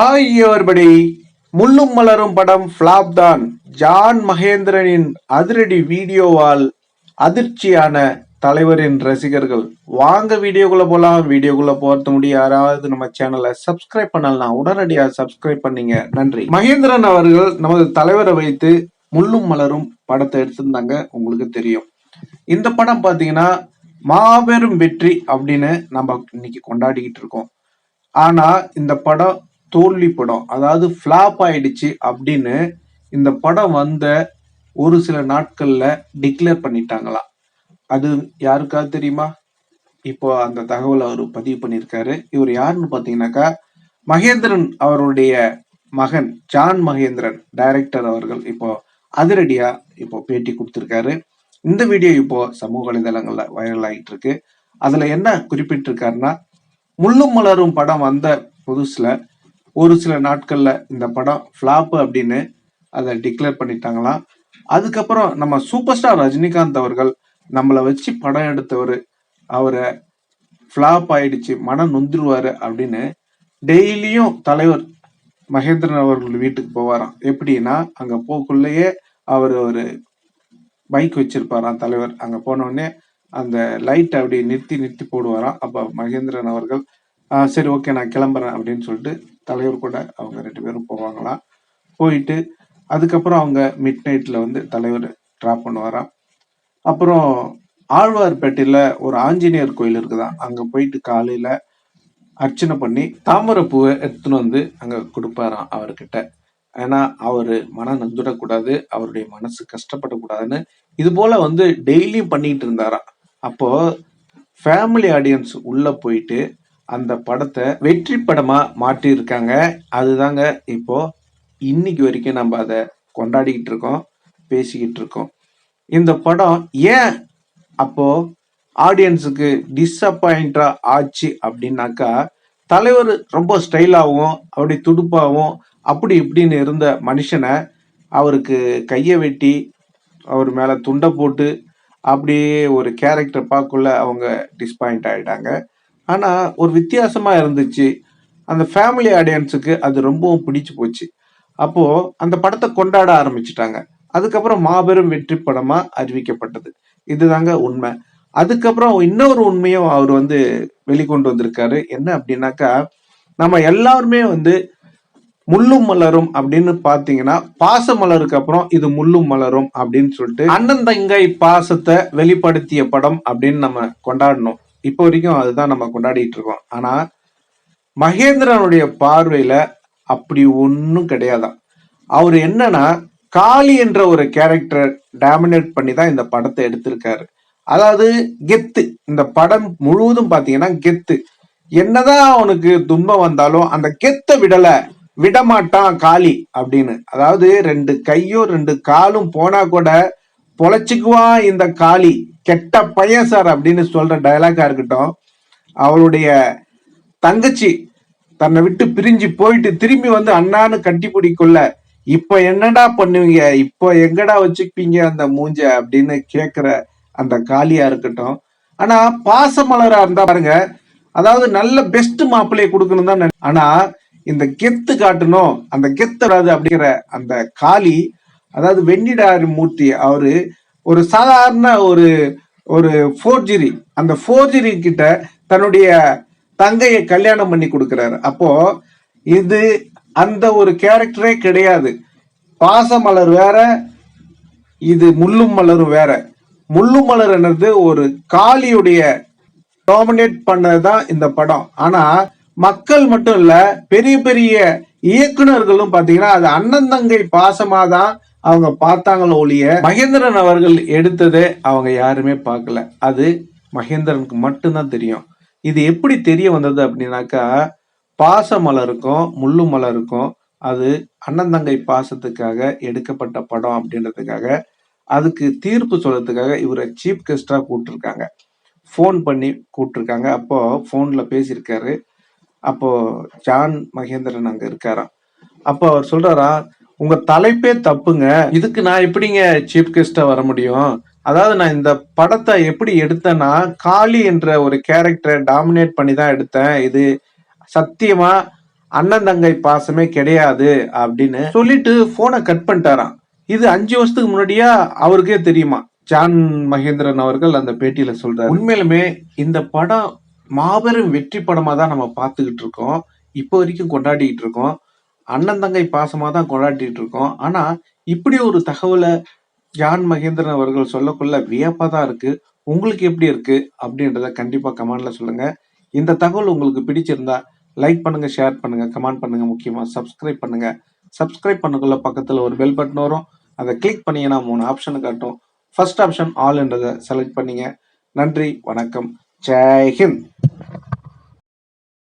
Hi everybody Mullum Malarum படம் flop தான். John மகேந்திரனின் அதிரடி வீடியோவால் அதிர்ச்சியான தலைவரின் ரசிகர்கள். வாங்க வீடியோக்குள்ள போலாம். வீடியோக்குள்ள போறது முடிய யாராவது நம்ம சேனலை சப்ஸ்கிரைப் பண்ணலாம் உடனடியா சப்ஸ்கிரைப் பண்ணீங்க. நன்றி. மகேந்திரன் அவர்கள் நமது தலைவரை வைத்து முள்ளும் மலரும் படத்தை எடுத்திருந்தாங்க. உங்களுக்கு தெரியும். இந்த படம் பாத்தீங்கன்னா மாபெரும் வெற்றி அப்படின்னு நம்ம இன்னைக்கு கொண்டாடிக்கிட்டு இருக்கோம். ஆனா இந்த படம் தோல்வி படம் அதாவது ஃப்ளாப் ஆயிடுச்சு அப்படின்னு இந்த படம் வந்த ஒரு சில நாட்கள்ல டிக்ளேர் பண்ணிட்டாங்களாம். அது யாருக்காவது தெரியுமா? இப்போ அந்த தகவலை அவர் பதிவு பண்ணியிருக்காரு. இவர் யாருன்னு பார்த்தீங்கன்னாக்கா மகேந்திரன் அவருடைய மகன் ஜான் மகேந்திரன் டைரக்டர் அவர்கள் இப்போ அதிரடியா இப்போ பேட்டி கொடுத்துருக்காரு. இந்த வீடியோ இப்போ சமூக வலைதளங்கள்ல வைரல் ஆகிட்டு இருக்கு அதுல என்ன குறிப்பிட்டிருக்காருன்னா முள்ளும் மலரும் படம் வந்த புதுசுல ஒரு சில நாட்கள்ல இந்த படம் ஃபிளாப் அப்படின்னு அதை டிக்ளேர் பண்ணிட்டாங்களாம் அதுக்கப்புறம் நம்ம சூப்பர் ஸ்டார் ரஜினிகாந்த் அவர்கள் நம்மளை வச்சு படம் எடுத்தவர். அவரை ஃப்ளாப் ஆயிடுச்சு மனம் நொந்துருவாரு அப்படின்னு டெய்லியும் தலைவர் மகேந்திரன் அவர்கள் வீட்டுக்கு போவாராம். எப்படின்னா அங்க போக்குள்ளேயே அவர் ஒரு பைக் வச்சிருப்பாராம் தலைவர். அங்க போன அந்த லைட் அப்படி நிறுத்தி நிறுத்தி போடுவாராம். அப்ப மகேந்திரன் அவர்கள் சரி ஓகே நான் கிளம்புறேன் அப்படின்னு சொல்லிட்டு தலைவர் கூட அவங்க ரெண்டு பேரும் போவாங்களாம் போயிட்டு அதுக்கப்புறம் அவங்க மிட் நைட்டில் வந்து தலைவர் ட்ராப் பண்ணுவாராம். அப்புறம் ஆழ்வார்பேட்டையில் ஒரு ஆஞ்சநேயர் கோயில் இருக்குதான் அங்கே போயிட்டு காலையில் அர்ச்சனை பண்ணி தாமரை பூவை எடுத்துன்னு வந்து அங்கே கொடுப்பாராம் அவர்கிட்ட. ஏன்னா அவர் மனம் நந்துடக்கூடாது அவருடைய மனசு கஷ்டப்படக்கூடாதுன்னு இது போல் வந்து டெய்லியும் பண்ணிட்டு இருந்தாராம். அப்போது ஃபேமிலி ஆடியன்ஸ் உள்ளே போயிட்டு அந்த படத்தை வெற்றி படமா மாற்றியிருக்காங்க. அதுதாங்க இப்போ இன்னைக்கு வரைக்கும் நம்ம அதை கொண்டாடிக்கிட்டு இருக்கோம் பேசிக்கிட்டு இருக்கோம். இந்த படம் ஏன் அப்போ ஆடியன்ஸுக்கு டிஸப்பாயிண்டா ஆச்சு அப்படின்னாக்கா தலைவர் ரொம்ப ஸ்டைலாகவும் அப்படி துடுப்பாகவும் அப்படி இப்படின்னு இருந்த மனுஷனை அவருக்கு கையை வெட்டி அவர் மேலே துண்டை போட்டு அப்படியே ஒரு கேரக்டர் பார்க்கக்குள்ள அவங்க டிஸ்பாயிண்ட் ஆகிட்டாங்க ஆனால் ஒரு வித்தியாசமாக இருந்துச்சு. அந்த ஃபேமிலி ஆடியன்ஸுக்கு அது ரொம்பவும் பிடிச்சு போச்சு. அப்போது அந்த படத்தை கொண்டாட ஆரம்பிச்சிட்டாங்க. அதுக்கப்புறம் மாபெரும் வெற்றி படமாக அறிவிக்கப்பட்டது. இதுதாங்க உண்மை. அதுக்கப்புறம் இன்னொரு உண்மையும் அவர் வந்து வெளிக்கொண்டு வந்திருக்காரு. என்ன அப்படின்னாக்கா நம்ம எல்லாருமே வந்து முள்ளும் மலரும் அப்படின்னு பாத்தீங்கன்னா பாச மலருக்கு அப்புறம் இது முள்ளும் மலரும் அப்படின்னு சொல்லிட்டு அண்ணன் தங்கை பாசத்தை வெளிப்படுத்திய படம் அப்படின்னு நம்ம கொண்டாடணும். இப்போ வரைக்கும் அதுதான் நம்ம கொண்டாடிட்டு இருக்கோம். ஆனா மகேந்திரனுடைய பார்வையில அப்படி ஒன்றும் கிடையாதாம். அவர் என்னன்னா காளி என்ற ஒரு கேரக்டர் டாமினேட் பண்ணி தான் இந்த படத்தை எடுத்திருக்காரு. அதாவது கெத்து. இந்த படம் முழுவதும் பாத்தீங்கன்னா கெத்து. என்னதான் அவனுக்கு துன்பம் வந்தாலும் அந்த கெத்தை விடல விடமாட்டான் காளி அப்படின்னு. அதாவது ரெண்டு கையும் ரெண்டு காலும் போனா கூட பொழைச்சிக்குவான் இந்த காளி கெட்ட பையன் சார் அப்படின்னு சொல்ற டயலாக்கா இருக்கட்டும் அவளுடைய தங்கச்சி தன்னை விட்டு பிரிஞ்சு போயிட்டு திரும்பி வந்து அண்ணான்னு கட்டி பிடிக்குள்ள இப்ப என்னடா பண்ணுவீங்க? இப்போ எங்கடா வச்சுப்பீங்க அந்த மூஞ்ச அப்படின்னு கேக்குற அந்த காளியா இருக்கட்டும். ஆனா பாசமலரா இருந்தா பாருங்க அதாவது நல்ல பெஸ்ட் மாப்பிள்ளையை கொடுக்கணும் தான் ஆனா இந்த கெத்து காட்டணும் அந்த கெத்து வராது அப்படிங்கிற அந்த காளி அதாவது வெண்ணிடாரி மூர்த்தி அவரு ஒரு சாதாரண ஒரு ஒரு ஃபோர்ஜரி அந்த ஃபோர்ஜரி கிட்ட தன்னுடைய தங்கையை கல்யாணம் பண்ணி கொடுக்கிறாரு. அப்போ இது அந்த ஒரு கேரக்டரே கிடையாது. பாசமலர் வேற இது முள்ளும் மலரும் வேற. முள்ளும் மலர் என்னது? ஒரு காளியுடைய டாமினேட் பண்ணதுதான் இந்த படம். ஆனா மக்கள் மட்டும் இல்ல பெரிய பெரிய இயக்குனர்களும் பாத்தீங்கன்னா அது அண்ணன் தங்கை பாசமா தான் அவங்க பார்த்தாங்களோ ஒழிய மகேந்திரன் அவர்கள் எடுத்ததை அவங்க யாருமே பார்க்கல. அது மகேந்திரனுக்கு மட்டும்தான் தெரியும். இது எப்படி தெரிய வந்தது அப்படின்னாக்கா பாச மலருக்கும் முள்ளு மலருக்கும் அது அண்ணன் தங்கை பாசத்துக்காக எடுக்கப்பட்ட படம் அப்படின்றதுக்காக அதுக்கு தீர்ப்பு சொல்றதுக்காக இவரை சீஃப் கெஸ்டா கூப்பிட்டுருக்காங்க. ஃபோன் பண்ணி கூப்பிட்டுருக்காங்க. அப்போ ஃபோன்ல பேசியிருக்காரு. அப்போ ஜான் மகேந்திரன் அங்க இருக்காராம். அப்போ அவர் சொல்றாரா உங்க தலைப்பே தப்புங்க. இதுக்கு நான் எப்படிங்க சீஃப் கெஸ்டா வர முடியும்? அதாவது நான் இந்த படத்தை எப்படி எடுத்தேன்னா காளி என்ற ஒரு கேரக்டரை டாமினேட் பண்ணி தான் எடுத்தேன். இது சத்தியமா அண்ணன் தங்கை பாசமே கிடையாது அப்படின்னு சொல்லிட்டு போனை கட் பண்ணிட்டாராம். இது அஞ்சு வருஷத்துக்கு முன்னாடியா? அவருக்கே தெரியுமா? ஜான் மகேந்திரன் அவர்கள் அந்த பேட்டியில சொல்றாரு. உண்மையிலுமே இந்த படம் மாபெரும் வெற்றி படமா தான் நம்ம பார்த்துக்கிட்டு இருக்கோம். இப்போ வரைக்கும் கொண்டாடிக்கிட்டு இருக்கோம். அண்ணன் தங்கை பாசமாக தான் கொண்டாடிட்டு இருக்கோம் ஆனால் இப்படி ஒரு தகவலை ஜான் மகேந்திரன் அவர்கள் சொல்லக்குள்ள வியப்பாக தான் இருக்கு. உங்களுக்கு எப்படி இருக்கு? அப்படின்றத கண்டிப்பாக கமெண்ட்ல சொல்லுங்க. இந்த தகவல் உங்களுக்கு பிடிச்சிருந்தா லைக் பண்ணுங்க ஷேர் பண்ணுங்க கமெண்ட் பண்ணுங்க முக்கியமாக சப்ஸ்கிரைப் பண்ணுங்க. சப்ஸ்கிரைப் பண்ணக்குள்ள பக்கத்தில் ஒரு பெல் பட்டன் வரும். அதை கிளிக் பண்ணீங்கன்னா மூணு ஆப்ஷன் காட்டும். ஃபர்ஸ்ட் ஆப்ஷன் ஆல்ன்றதை செலக்ட் பண்ணீங்க. நன்றி வணக்கம். ஜெய் ஹிந்த்.